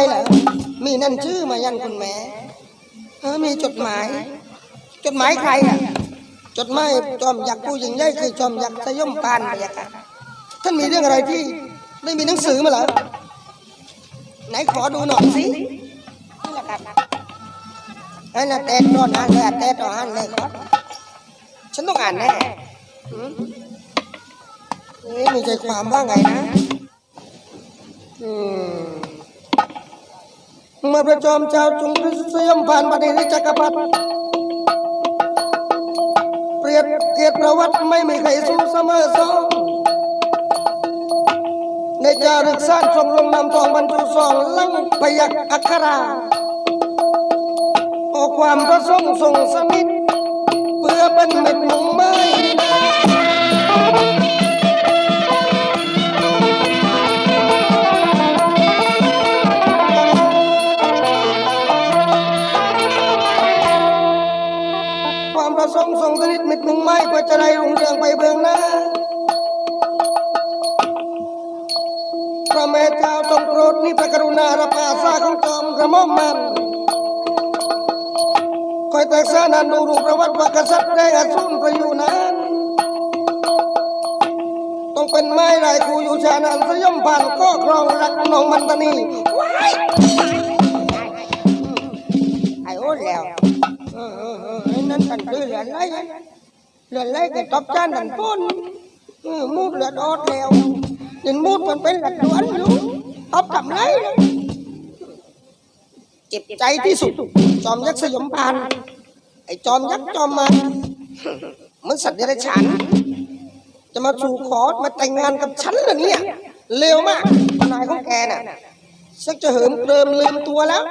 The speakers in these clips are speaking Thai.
นอนก็หลับแล้วมาทำไมล่ะมีนั่นชื่อมายันคุณแม่เออมีจดหมาย จดหมายใครอะ จดหมายจอมยักษ์ผู้หญิงใหญ่คือจอมยักษ์สยมปานพยาค่ะท่านมีเรื่องอะไรที่ไม่มีหนังสือมาเหรอ ไหนขอดูหน่อยสินี่แหละครับไอ้น่ะเต้นโดนอ่านเลยอะเต้นโดนอ่านเลยครับฉันต้องอ่านแน่หืมเอ๊ะมีใจความว่าไงนะ อืมเมื่อพระจอมเจ้าจงพระสยมผ่านประเดชจักรพรรดิเปรียบเกียรติประวัติไม่มีใครสู้เสมอสองในจารึกสร้างทรงลงนำทองบรรจุสองลังพยักอักขราออกความประสงค์ส่งสมิทเพื่อเป็น กระหม่อมมันคอยแตกสานันดูรูประวัติว่ากษัตริย์ได้อาสูรปอยู่นานต้องเป็นไม้ลายคูอยู่ชานันสยมผ่านก็ครองรักนองมันตนีว้ายไอ้โอ้แล้วเออเออเออไอ้นั่นกันคือเหลือไรเหลือไรก็ตบจานดันป้นมูดเหลือดอดแล้วยินมูดมันเป็นหลักล้วนอยู่ตบทำไรนะ เจ็บใจที่สุด จอมยักษ์สยมพานไอ้จอมยักษ์จอมมันมันสัตว์เดรัจฉานจะมาสู่ขอมาแต่งงานกับฉันเหรอเนี่ยเร็วมากนายของแกน่ะสักจะเหิมเกริมลืมตัวแล้ว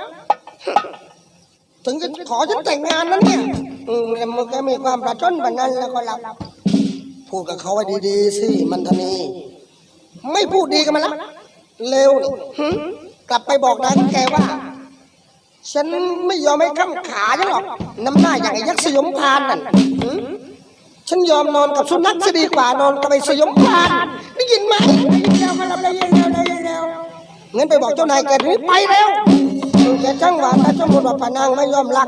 ถึงจะขอฉันแต่งงานนั้นเนี่ยอืมแล้วมันก็มีความประชดแบบนั้นแล้วก็รับพูดกับเขาไว้ดีๆสิมันทนีไม่พูดดีกันมาละเร็วนี่หึกลับไปบอกนายของแกว่า ฉันไม่ยอมให้ข้ามขาฉันหรอกน้ำหน้าอย่างไอ้ยักษ์สยมพานนั่นหึฉันยอมนอนกับสุนัขจะดีกว่านอนกับไอ้สยมพานได้ยินไหมได้ยินแล้วมารับได้ยินแล้วได้ยินแล้วงั้นไปบอกเจ้านายแกรีบไปแล้วแกช่างว่าถ้าสมมติว่าพนางไม่ยอมรัก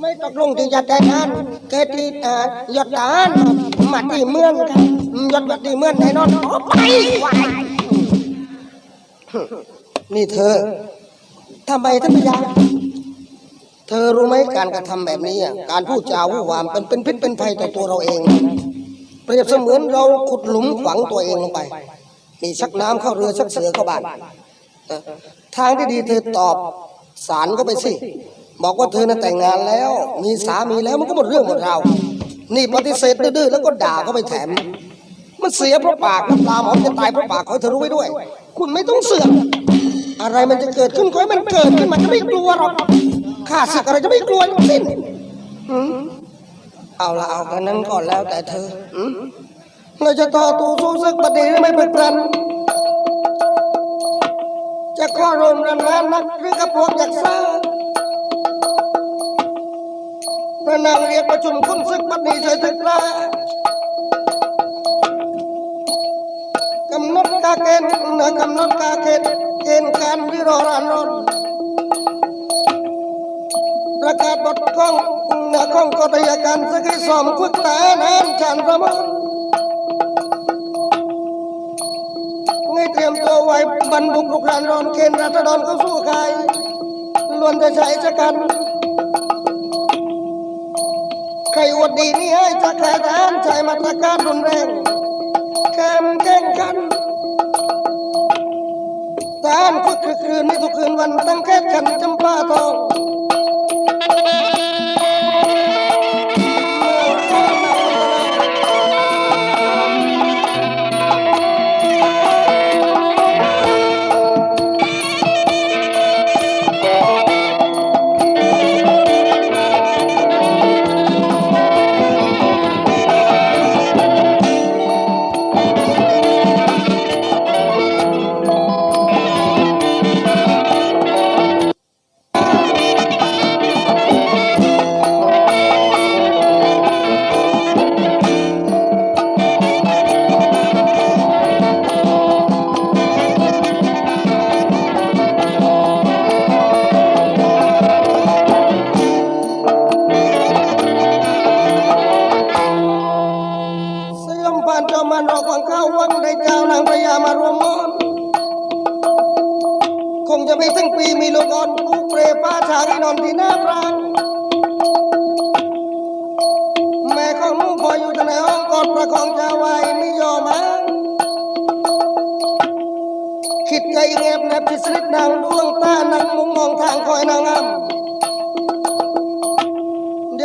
ไม่ตกลงที่จะแต่งงานแกที่เอ่อยศทหารมาที่เมืองกันยศมาที่เมืองแน่นอนขอไปนี่เธอ ทำไมท่านพยาเธอรู้ไหมการกระทำแบบนี้การพูดจาวุ่วามเป็นเป็นพิษเป็นภัยต่อตัวเราเองเปรียบเสมือนเราขุดหลุมฝังตัวเองลงไปนี่ชักน้ำเข้าเรือชักเสือเข้าบ้านทางที่ดีเธอตอบสารก็ไปสิบอกว่าเธอน่ะแต่งงานแล้ว มีสามีแล้วมันก็หมดเรื่องหมดราวนี่ปฏิเสธดื้อแล้วก็ด่าเขาไปแถม มันเสียเพราะปากน้ำปลาหมอจะตายเพราะปากขอเธอรู้ไว้ด้วย คุณไม่ต้องเสือก อะไรมันจะเกิดขึ้นขอให้มันเกิดขึ้นมันจะไม่กลัวหรอกข้าศึกอะไรจะไม่กลัวทั้งสิ้นหืมเอาละเอากันนั้นก่อนแล้วแต่เธอหืมเราจะต่อตู้สู้ศึกปฏิไม่เป็นรันจะข้อรวมกันงานนักหรือกับพวกอยากสร้างพระนางเรียกประชุมคุณศึกบัดนี้ช่วยถึกลากำหนดกาเกณฑ์นะกำหนดกาเกณฑ์ เกณฑ์การวิรรานนประกาศบทข้องนะข้องกฎยการสกิสอมคุกตานานฉันประมน ngay เตรียมตัวไว้บรรบุกรุกรานรอนเคนรัตดรเข้าสู้กายล้วนจะใช้ชะกันใครอวดดีนี่ให้จะแข่ทานใช้มาตรการรุนแรงแข่งแข่งขันานคึกคืนนี้ทุกคืนวันตั้งแค่กันจำปาทอง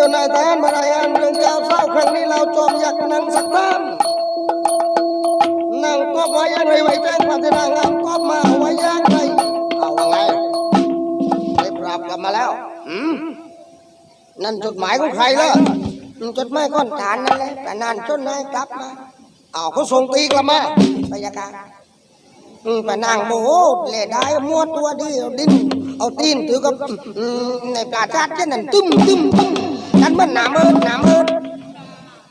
วนายทหารมารายงานเรื่องเจ้าเศร้าครั้งนี้เราจอมอยากนางสักตามนางก็ไว้ยังไรไว้แจ้งความที่นางงามก็มาไว้ยังไรเอาว่าไงได้ปราบกลับมาแล้วอืมนั่นจดหมายของใครล่ะจดหมายก้อนฐานนั่นแหละแต่นานจนนายกลับมา เอาเขาส่งตีกลับมาพยากาอืมแต่นางโมโหเล่ได้มัวตัวดีเอาดิน เอาตีนถือกับอืมในปลาชาติเช่นนั้นตึ้มตึ้มตึ้มนั่นมันหนามเมินหนามเมิน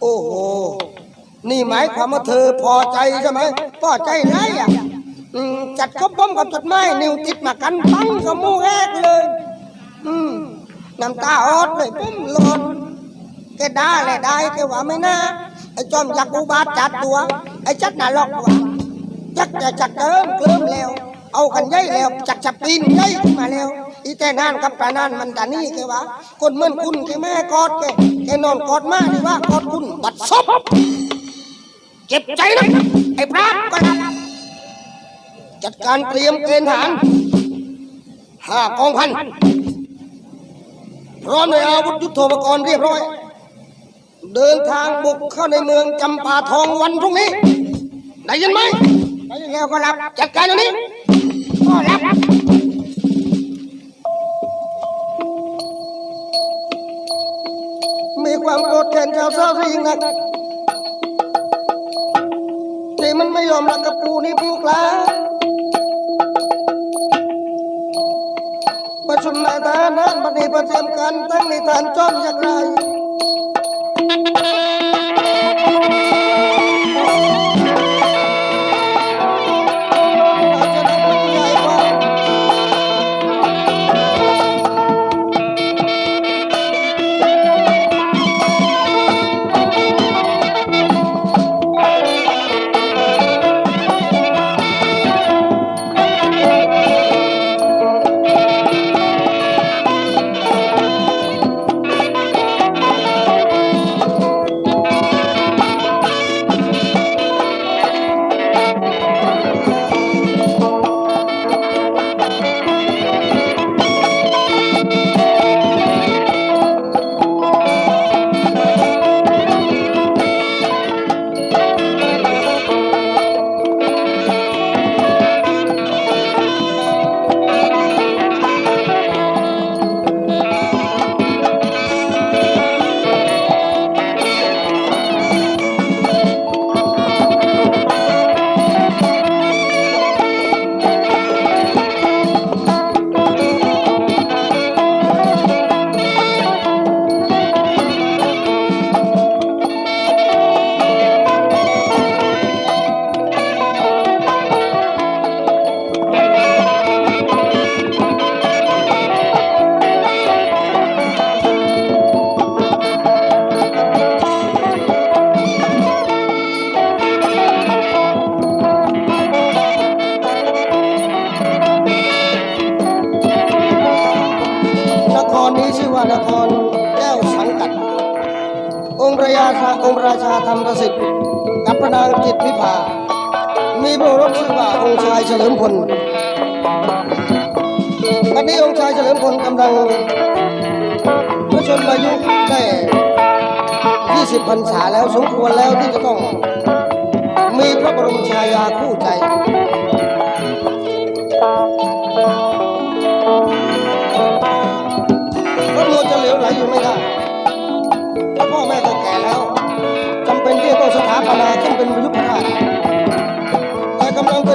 โอ้โห นี่หมายความว่าเธอพอใจใช่ไหมพอใจไรอะอืมจัดเขาป้อมกับจดหมายนิ้วติดมากันปังกับมูแรกเลย อืมน้ำตาออดเลยปุ้มหลอนแกได้แหละได้แกว่าไม่น่า ไอ้จอมอยากอุบาทจัดตัว ไอ้จัดน่าลอกว่าจักจะจักเกิมเกลิมแล้ว เอากันย่อยแล้วจักจับปีนย่อยขึ้นมาแล้วอีแต่นานกับปลานานมันตานี่แกว่าคนเหมือนคุณแกแม่กอดแกแกนอนกอดมาดีว่ากอดคุณบัดซบเจ็บใจนะไอ้พระก็จัดการเตรียมเกณฑ์ทหารห้ากองพันพร้อมในอาวุธยุทโธปกรณ์เรียบร้อย เดินทางบุกเข้าในเมืองจำปาทองวันพรุ่งนี้ได้ยินไหมได้ยินแล้วก็รับจัดการเดี๋ยวนี้ก็รับมีความโกรธแค้นชาวเศร้าสิงนักที่มันไม่ยอมรักกับกูนี่พวกลาประชุมนายทหารนั้นปฏิบัติเตรียมการตั้งในฐานจอมอย่างไร จิตวิภา มีพระรบชื่อว่าองค์ชายเฉลิมพลบัดนี้องค์ชายเฉลิมพลกำลังพระชนมายุได้20พรรษาแล้วสมควรแล้วที่จะต้อง มีพระบรมชายาคู่ใจพระโมจะเหลวไหลอยู่ไม่ได้เพราะพ่อแม่ก็แก่แล้วจำเป็นที่จะต้องสถาปนาขึ้นเป็นวิรุ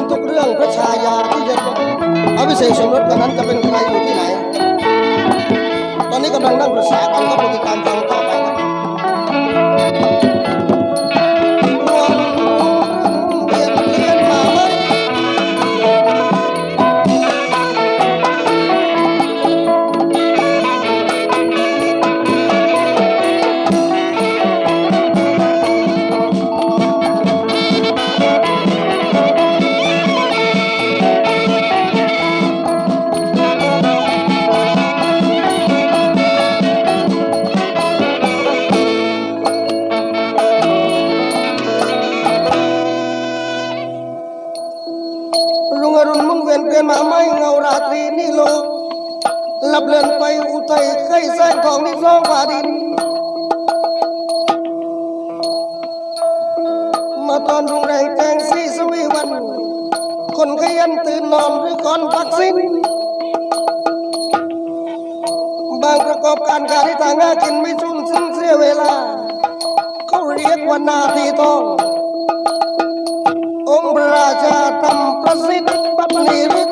นทุกเรื่องพระชายาที่จะอภิเษกสมรสกันนั้นจะเป็นใครอยู่ที่ไหน ตอนนี้กำลังนั่งปรึกษากันก็ไปติดตามฟัง มาไม่เงาราตรีนี่ลงลับเลือนไปอุทัยไข้แสงของนี่ร้องฝ่าดิน มาตอนรุ่งแรงแกงซีสวีวัน คนขยันตื่นนอนหรือก่อนพักสิ้น บางประกอบการการที่ต่างหากินไม่ชุ่มซึ่งเสียเวลา เขาเรียกว่านาทีทององค์ราชาทำประสิทธิ์ปัณฑิต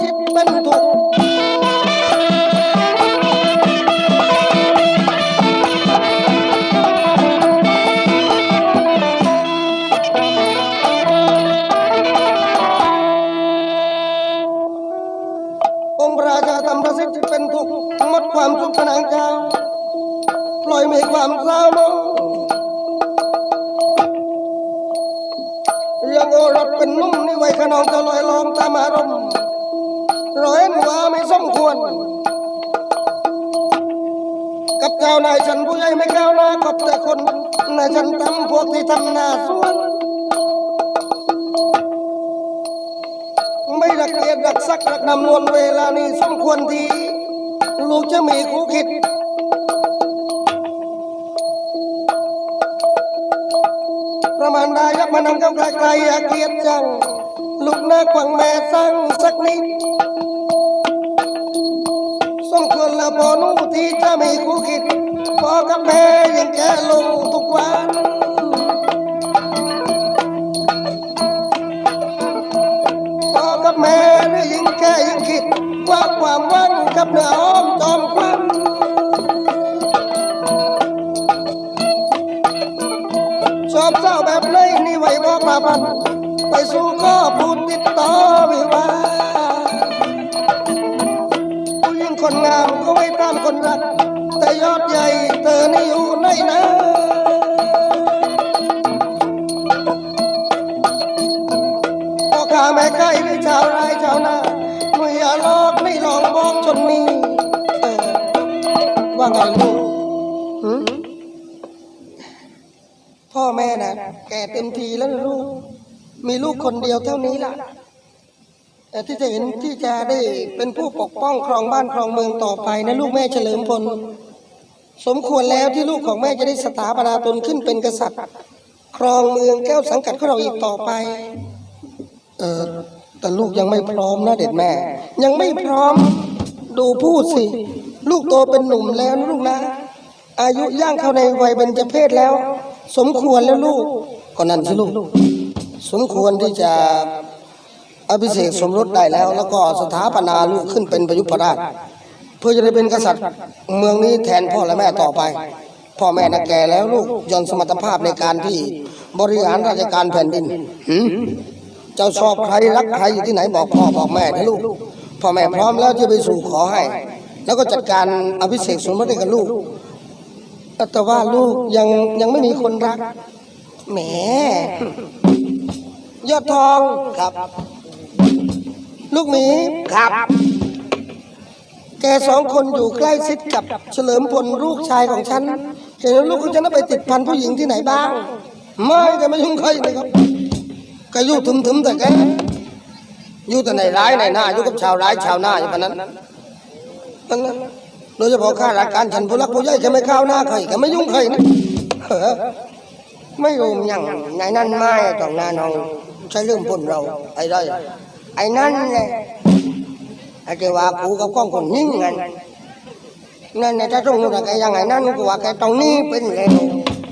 ทำประสิทธิ์เป็นทุกข์หมดความสุกขสนานเจ้าปล่อยไม่ความเศร้าลงเรื่องโอรสเป็นนุ่มนี่ไว้ขนองจะลอยลองตามอารมณ์ร้อยว่าไม่สมควร กับเจ้านายฉันผู้ใหญ่ไม่ก้าวหน้ากับแต่คนนายฉันทำพวกที่ทำหน้าสวน รักเกียรติรักดักนำนวลเวลานี้สมควรทีลูกจะมีคู่คิด ประมาณได้ยักมานั่งกับใครอยากเกียดจัง ลูกหน้าขวังแม่สั่งสักนิดสมควรละพอนูที่จะมีคู่คิดพอกับแม่ยังแก่ลงทุกวัน กับเนื้ออ้อมจอมควันชอบเศร้าแบบไหนนี่ไว้บอกมาพันไปสู่ก็พูดติดต่อวิวาผู้หญิงคนงามก็ไว้ตามคนรัก แต่ยอดใหญ่เธอนี่อยู่ไหนนะพ่อข้าแม่ไก่หรือชาวไร่ ว่างลูกพ่อแม่นะแก่เต็มทีแล้วลูก มีลูกคนเดียวเท่านี้ล่ะ แต่ที่จะเห็นที่จะได้เป็นผู้ปกป้องครองบ้านครองเมืองต่อไปนะลูกแม่เฉลิมพลสมควรแล้วที่ลูกของแม่จะได้สถาปนาตนขึ้นเป็นกษัตริย์ ครองเมืองแก้วสังกัดของเราอีกต่อไป เออแต่ลูกยังไม่พร้อมนะเด็ดแม่ ยังไม่พร้อม ดูพูดสิ ลูกโตเป็นหนุ่มแล้วนะลูกนะ อายุย่างเข้าในวัยเบญจเพศแล้ว สมควรแล้วลูกก็นั่นสิลูก สมควรที่จะอภิเษกสมรสได้แล้ว แล้วก็สถาปนาลูกขึ้นเป็นประยุพราช เพื่อจะได้เป็นกษัตริย์เมืองนี้แทนพ่อและแม่ต่อไป พ่อแม่น่ะแก่แล้วลูกย่อนสมรรถภาพในการที่บริหารราชการแผ่นดินเจ้าชอบใครรักใครอยู่ที่ไหนบอกพ่อบอกแม่นะลูกพ่อแม่พร้อมแล้วที่ไปสู่ขอให้ แล้วก็จัดการอภิเษกสมรสให้กับลูก แต่ว่าลูกยังยังไม่มีคนรัก แหม ยอดทองครับ ลูกหมีครับ แกสองคนอยู่ใกล้ชิดกับเฉลิมพลลูกชายของฉัน เห็นลูกคุณจะน่าไปติดพันผู้หญิงที่ไหนบ้าง ไม่แกไม่ยุ่งใครนะครับแกอยู่ถึมๆแต่แกอยู่แต่ในร้ายในหน้าอยู่กับชาวร้ายชาวหน้าอย่างนั้น นั่นนะโดยเฉพาะข้าราชการฉันผู้รักผู้ใหญ่จะไม่เข้าวหน้าใครก็ไม่ยุ่งใครนะเออไม่รู้ย่างไหนนั่นไม่ตรงน้าน้องใช่เรื่องพนเรา ไอ้ได้ไอ้นั่นไงไอ้ที่ว่ากูกับก้องคนนิ่งกันนั่นเนี่ยถ้าตรงนู้นแกยังไงนั่นกูว่าแกตรงนี้เป็นแล้ว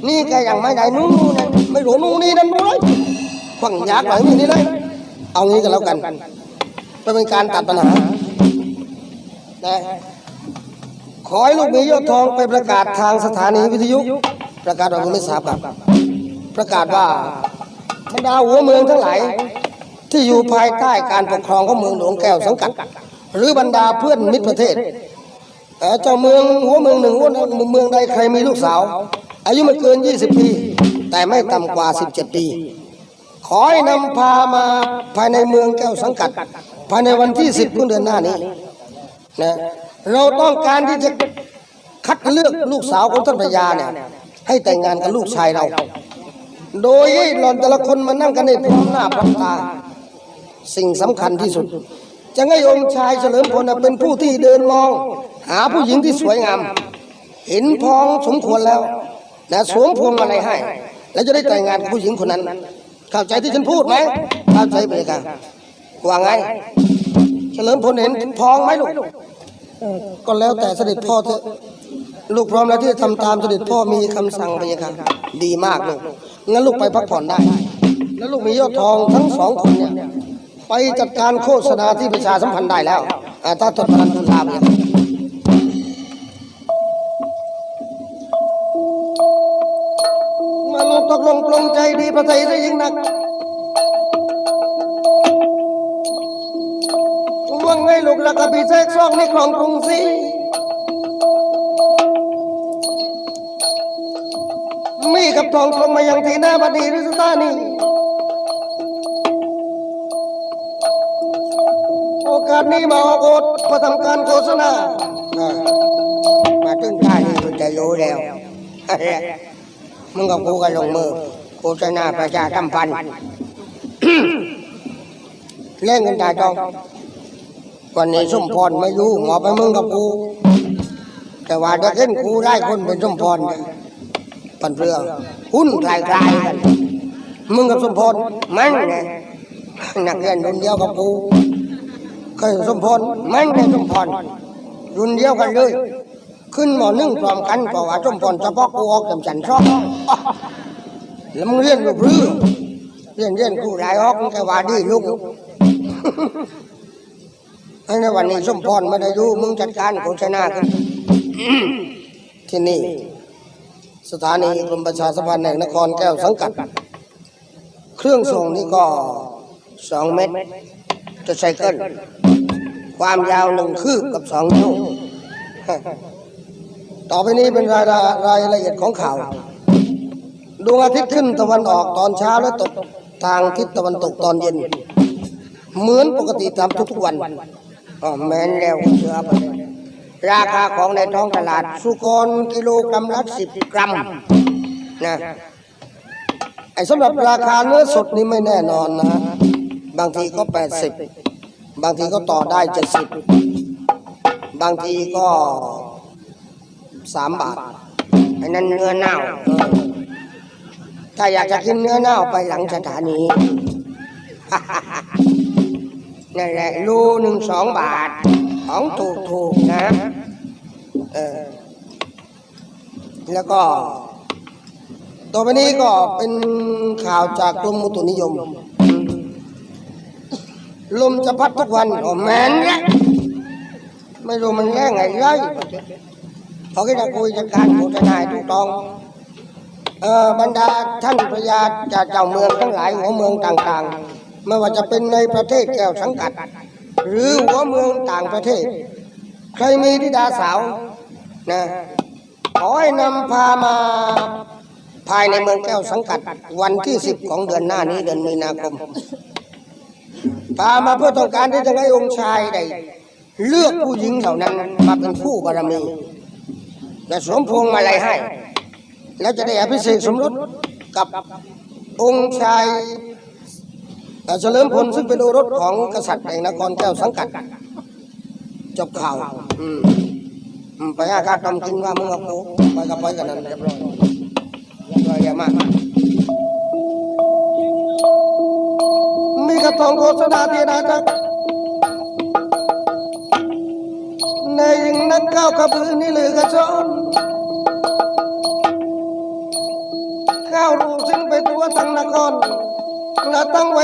นี่แกยังไม่ได้นู้นไม่รู้นู้นนี่นั่นนู้นเลยขวังยากหลังนี่นี่เลยเอางี้กันแล้วกันเป็นการตัดปัญหา ขอให้ลูกมียอดทองไปประกาศทางสถานีวิทยุ ประกาศว่าผมไม่ทราบครับประกาศว่าบรรดาหัวเมืองทั้งหลายที่อยู่ภายใต้การปกครองของเมืองหลวงแก้วสังกัด หรือบรรดาเพื่อนมิตรประเทศเอ่เจ้าเมืองหัวเมืองหนึ่งหัวเมืองใดใครมีลูกสาว อายุไม่เกิน 20 ปี แต่ไม่ต่ำกว่า 17 ปี ขอให้นำพามาภายในเมืองแก้วสังกัด ภายในวันที่ 10ของเดือนหน้านี้ นะเราต้องการที่จะคัดเลือกลูกสาวของท่านพญาเนี่ยให้แต่งงานกับลูกชายเรา โดยให้หล่อนแต่ละคนมานั่งกันในพร้อมหน้าพร้อมตา สิ่งสำคัญที่สุด จะให้องค์ชายเฉลิมพลเป็นผู้ที่เดินมอง หาผู้หญิงที่สวยงาม เห็นพ้องสมควรแล้วนะสวมพวงมาลัยให้ แล้วจะได้แต่งงานกับผู้หญิงคนนั้น เข้าใจที่ฉันพูดไหมเข้าใจไปเลยค่ะว่าไง เฉลิมพลเห็นพ้องไหมลูกก็แล้วแต่เสด็จพ่อเถอะลูกพร้อมแล้วที่จะทำตามเสด็จพ่อมีคำสั่งไปเลยค่ะดีมากลูกงั้นลูกไปพักผ่อนได้ แล้วลูกมียอดทองทั้งสองคนเนี่ยไปจัดการโฆษณาที่ประชาสัมพันธ์ได้แล้วอ่าถ้าทดลานทุนลาบเนี่ยมาลูกตกลงปลงใจดีประเทศได้ยิ่งหนัก ลูกรักกับพี่แทรกซ่องในคลองกรุงศรีมีกับทองตรงมายังที่หน้าบัดนีรือสถานีโอกาสนี้มาออกอดมาทำการโฆษณามาถึงท่านี้คุณจะรู้แล้วมึงกับกูกันลงมือโฆษณาประชาสัมพันธ์เล่นกันตาจอง วันนี้สมพรไม่รู้หมอไปมึงกับกูแต่ว่าเด็กเล่นกูได้คนเป็นสมพรปันเรื่อหุ้นคลายคลายกันมึงกับสมพรมันไงนักเรียนรุ่นเดียวกับกูเคยสมพรมันไงสมพรรุ่นเดียวกันเลย ขึ้นหมอนึ่งพร้อมกันเพราะว่าสมพรเฉพาะกูออกจำฉันชอบแล้วมึงเรียนรูปรือเรียนเรียนกูหลายออกแค่ว่าดีลูก ในวันนี้สมพรไม่ได้อยู่มึงจัดการโฆษณากันที่นี่ สถานีกรมประชาสัมพันธ์แห่งนครแก้วสังกัด เครื่องส่งนี่ก็สองเมตรจะไซเคิลความยาวหนึ่งคืบกับสองนิ้วต่อไปนี้เป็นรายละรายละเอียดของข่าวดวงอาทิตย์ขึ้นตะวันออกตอนเช้าและตกทางทิศตะวันตกตอนเย็น เหมือนปกติตามทุกๆวัน อ๋อแม้นแล้วเชื่อไปราคาของในท้องตลาด สุกรกิโลกรัมละสิบกรัมนะไอ้สำหรับราคาเนื้อสดนี่ไม่แน่นอนนะ บางทีก็แปดสิบบางทีก็ต่อได้เจ็ดสิบบางทีก็สามบาทไอ้นั่นเนื้อเน่าถ้าอยากจะกินเนื้อเน่าไปหลังสถานี นั่นแหละรูหนึ่งสองบาท ของถูกถูกๆนะเออแล้วก็ต่อไปนี้ก็เป็นข่าวจากกรมอุตุนิยม ลมจะพัดทุกวันโอ้แมนแหละไม่รู้มันแรงไงเลยเขาก็จะคุยจัดการโฆษณาให้ถูกต้องเอ่อบรรดาท่านประหยัดจากเจ้าเมืองทั้งหลายหัวเมืองต่าง ๆ ไม่ว่าจะเป็นในประเทศแก้วสังกัด หรือหัวเมืองต่างประเทศ ใครมีธิดาสาวนะขอให้นำพามาภายในเมืองแก้วสังกัด วันที่สิบของเดือนหน้านี้เดือนมีนาคม พามาเพื่อต้องการที่จะให้องค์ชายได้เลือกผู้หญิงเหล่านั้นมาเป็นผู้บารมีและสวมพวงมาลัยให้ แล้วจะได้อภิเษกสมรสกับองค์ชาย เอ่เฉลิมพลซึ่งเป็นโอรสของกษัตริย์แห่งนครแก้วสังกัด จบข่าวอืมไปหาข้าวต้มกินว่ามึงกับกูไปกับไปกันนั่นเรียบร้อยเรียบร้อยเยอะมากมีกระทองโฆษณาที่นาจักในยิงนักก้าวกระบือนี่ลือกระชอนข้าวรูซึ่งไปตัวทั้งนคร และตั้งไ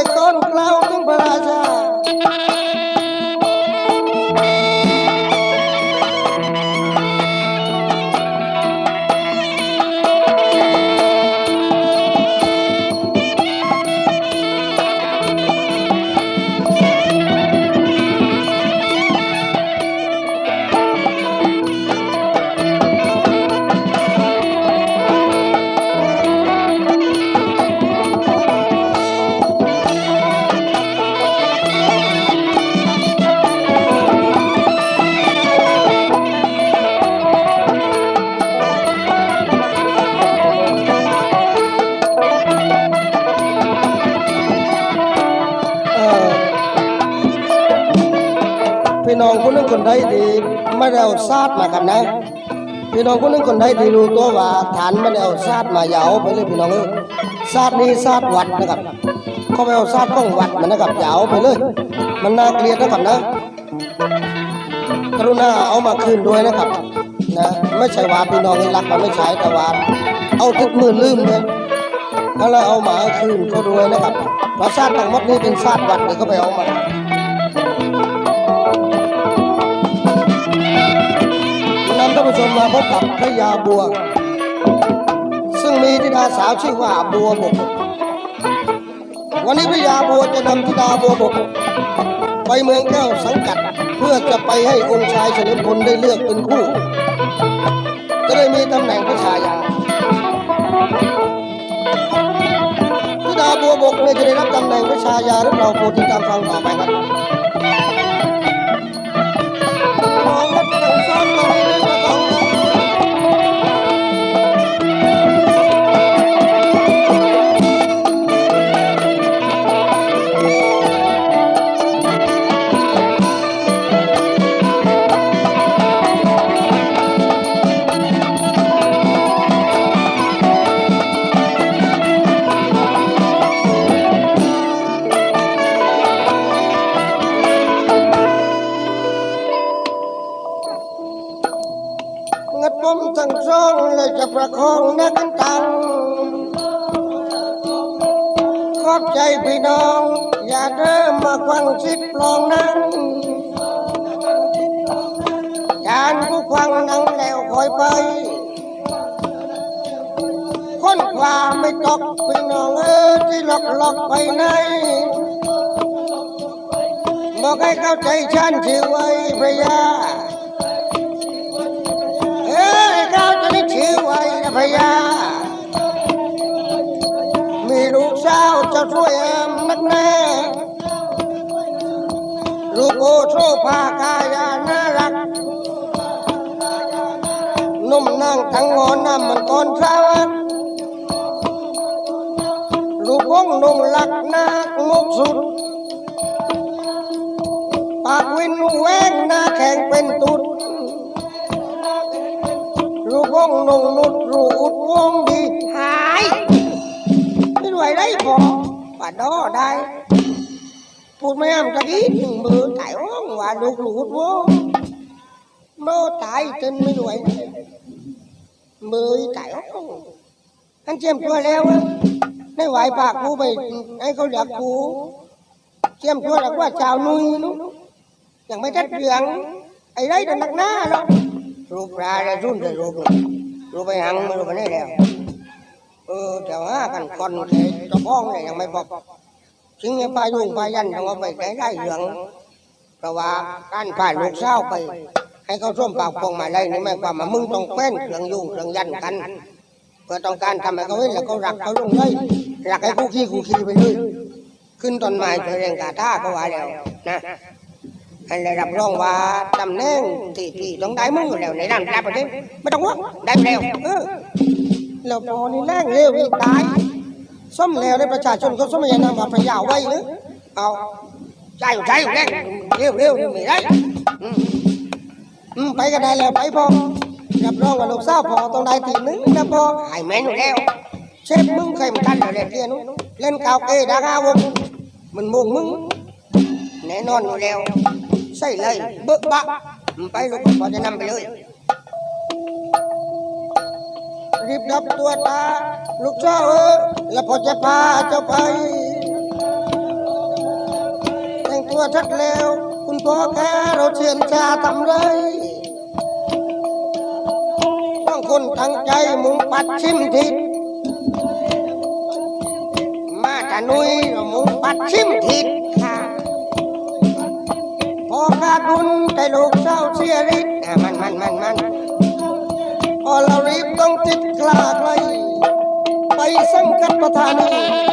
ใดดีไม่ได้เอาซาดมากันนะพี่น้องคนนึงคนใดที่รู้ตัวว่าฐานมันเอาซาดมายาวไปเลยพี่น้องเอ้ยซาดนี้ซาดวัดนะครับเขาไปเอาซาดของวัดมันนะครับยาวไปเลย มันน่าเกลียดนะครับนะกรุณาเอามาคืนด้วยนะครับนะไม่ใช่ว่าพี่น้องรักมันไม่ใช่แต่ว่าเอาทุกมือลืมเลยแล้วเอามาคืนเขาด้วยนะครับเพราะซาดทั้งหมดนี้เป็นซาดวัดเลยเขาไปเอามา ผู้ชมมาพบกับพระยาบัว ซึ่งมีธิดาสาวชื่อว่าบัวบก วันนี้พระยาบัวจะนำธิดาบัวบก ไปเมืองแก้วสังกัดเพื่อจะไปให้องค์ชายเฉลิมพลได้เลือกเป็นคู่ จะได้มีตำแหน่งพระชายาธิดาบัวบกเนี่ยจะได้รับตำแหน่งพระชายาหรือเปล่าโปรดติดตามฟังต่อไปครับ งัดปมทั้งสองเลยจะประคองนักตังขอบใจพี่น้อง อย่าเริ่มมาฟังชิดปลองนั้นการผู้ฟังนั่งแล้วคอยไปคนควาไม่ตกพี่น้องเออที่หลอกหลอกไปไหนบอกให้เข้าใจฉันชื่อไว้พระยา พยา มีลูกสาวจะช่วยแอมนักแน่ลูกโอโชภากายาน่ารักนุ่มนั่งทั้งงอนน้ำมันก่อนเช้าลูกวงนุ่งหลักนักมุกสุด ปากวินแหวงหน้าแข่งเป็นตุด วงนุ่งนุดรูอุดวงดีหายไม่ไหวได้พอป่าดอได้พูดไม่อ้ำตะกี้หนึ่งมือตายอ้องว่าลูกหลุดวงโน่ตายจนไม่ไหวมือตายอ้องอันเจียมตัวแล้วอะไม่ไหวปากกูไปให้เขาเรียกกูเจียมตัวแล้วว่าเจ้านุยนุยังไม่ทัดเรื่องไอ้ไรแต่หนักหน้าหรอก รูปปลาได้รุ่นได้รูปรูปไปหังมันรูปไปได้แล้วเออแต่ว่ากันคนแค่เจ้าของเนี่ยยังไม่บอกถึงไอ้ปลายุงปลายันต้องเอาไปใช้ได้เหลืองเพราะว่าการผ่านลูกเศร้าไป ให้เขาส้มปากพงมาได้นี่หมายความว่ามึงต้องเป็นเครื่องยุ่งเครื่องยันกันเพื่อต้องการทำให้เขาเห็นแล้วเขารักเขาลงเลยรักให้คู่ขี้คู่ขี้ไปเลยขึ้นต้นไม้เธอเรียงกาท่าก็ว่าแล้วนะ ให้ได้รับรองว่าตำแหน่งที่ที่ต้องได้มึงแล้วในด้านการประเทศไม่ต้องว่าได้แล้วเออแล้วพอนี่แรงเร็วนี่ตายส้มแล้วได้ประชาชนเขาส้มยังนำมาพยาวไว้หรือเอาใจอยู่ใจอยู่แรงเร็วเร็วนี่ไม่ได้อืมไปก็ได้แล้วไปพอรับรองกับลูกสาวพอต้องได้ทีนึงนะพอหายแม่นอยู่แล้วเชฟมึงเคยมาทันเลยเทียนุเล่นกาวเกดากาวงมันมุงมึงแน่นอนอยู่แล้ว ส่เลยเบิกบะไปลูกพอจะนำไปเลย รีบดับตัวตา ลูกเจ้าเออแล้วพอจะพาเจ้าไปแต่งตัวชัดแล้ว คุณพ่อแค่เราเชียนชาทำไรต้องคนทั้งใจมุงปัดชิมทิศมาจะนุยมุงปัดชิมทิศ พอกาดบุญแต่ลูกเจ้าเสียฤทธิ์อ่มันมันมันมันพอเรารีบต้องติดกลาไกลไปสังกัดประธานี